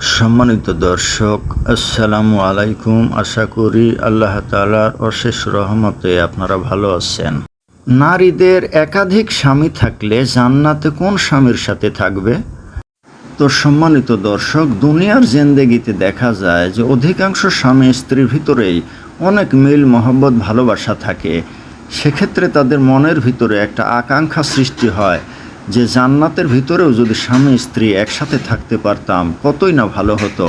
সম্মানিত দর্শক, আসসালামু আলাইকুম। আশা করি আল্লাহ তালার অশেষ রহমতে আপনারা ভালো আছেন। নারীদের একাধিক স্বামী থাকলে জান্নাতে কোন স্বামীর সাথে থাকবে? তো সম্মানিত দর্শক, দুনিয়ার জেন্দেগিতে দেখা যায় যে অধিকাংশ স্বামী স্ত্রীর ভিতরেই অনেক মিল, মহব্বত, ভালোবাসা থাকে। সেক্ষেত্রে তাদের মনের ভিতরে একটা আকাঙ্ক্ষা সৃষ্টি হয়। যে জান্নাতের ভিতরেও যদি স্বামী স্ত্রী একসাথে থাকতে পারতাম, কতই না ভালো হতো।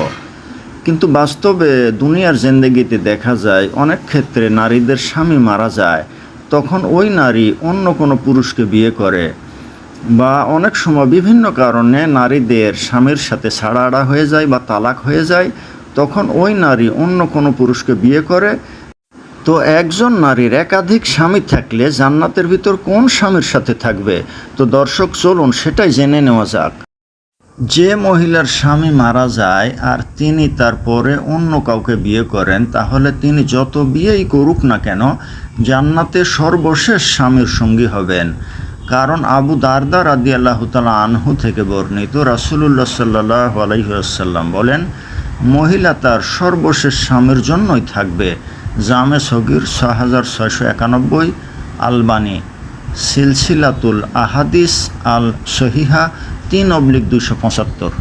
কিন্তু বাস্তবে দুনিয়ার জেন্দেগিতে দেখা যায়, অনেক ক্ষেত্রে নারীদের স্বামী মারা যায়, তখন ওই নারী অন্য কোনো পুরুষকে বিয়ে করে বা অনেক সময় বিভিন্ন কারণে নারীদের স্বামীর সাথে ছাড়াড়া হয়ে যায় বা তালাক হয়ে যায়, তখন ওই নারী অন্য কোনো পুরুষকে বিয়ে করে তো একজন নারীর একাধিক স্বামী থাকলে জান্নাতের ভিতর কোন স্বামীর সাথে থাকবে? তো দর্শক, চলুন সেটাই জেনে নেওয়া যাক। যে মহিলার স্বামী মারা যায় আর তিনি তারপরে অন্য কাউকে বিয়ে করেন, তাহলে তিনি যত বিয়েই করুক না কেন, জান্নাতে সর্বশেষ স্বামীর সঙ্গী হবেন। কারণ আবু দারদা রাদি আল্লাহ তালা আনহু থেকে বর্ণিত রাসুলুল্লাহ সাল্লাহ আলাইসাল্লাম বলেন, মহিলা তার সর্বশেষ স্বামীর জন্যই থাকবে। জামে সগির ছ হাজার ছয়শো একানব্বই আলবানি সিলসিলাতুল আহাদিস আল সহিহা তিন অবলিক দুশো পঁচাত্তর।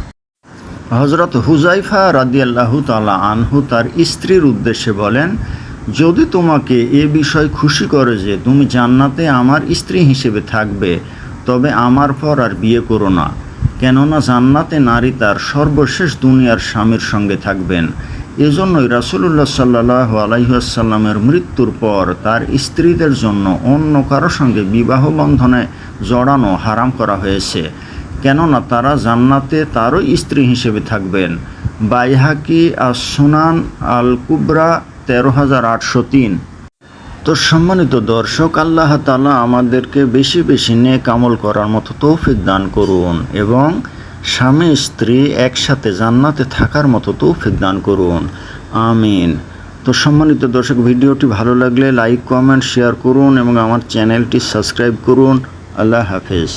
হজরত হুজাইফা রাদিয়াল্লাহু তালা আনহু তার স্ত্রীর উদ্দেশ্যে বলেন, যদি তোমাকে এ বিষয় খুশি করে যে তুমি জান্নাতে আমার স্ত্রী হিসেবে থাকবে, তবে আমার পর আর বিয়ে করো না। কেননা জান্নাতে নারী তার সর্বশেষ দুনিয়ার স্বামীর সঙ্গে থাকবেন। এজন্যই রাসুলুল্লাহ সাল্লাহ আলাইসাল্লামের মৃত্যুর পর তার স্ত্রীদের জন্য অন্য কারও সঙ্গে বিবাহ বন্ধনে জড়ানো হারাম করা হয়েছে। কেননা তারা জান্নাতে তারও স্ত্রী হিসেবে থাকবেন। বাইহাকি আর সুনান আল কুবরা তেরো হাজার আটশো তিন। তো সম্মানিত দর্শক, আল্লাহ তালা আমাদেরকে বেশি বেশি নেক আমল করার মতো তৌফিক দান করুন এবং স্বামী স্ত্রী একসাথে জান্নাতে থাকার মতো তৌফিক দান করুন। আমিন। তো সম্মানিত দর্শক, ভিডিওটি ভালো লাগলে লাইক, কমেন্ট, শেয়ার করুন এবং আমার চ্যানেলটি সাবস্ক্রাইব করুন। আল্লাহ হাফেজ।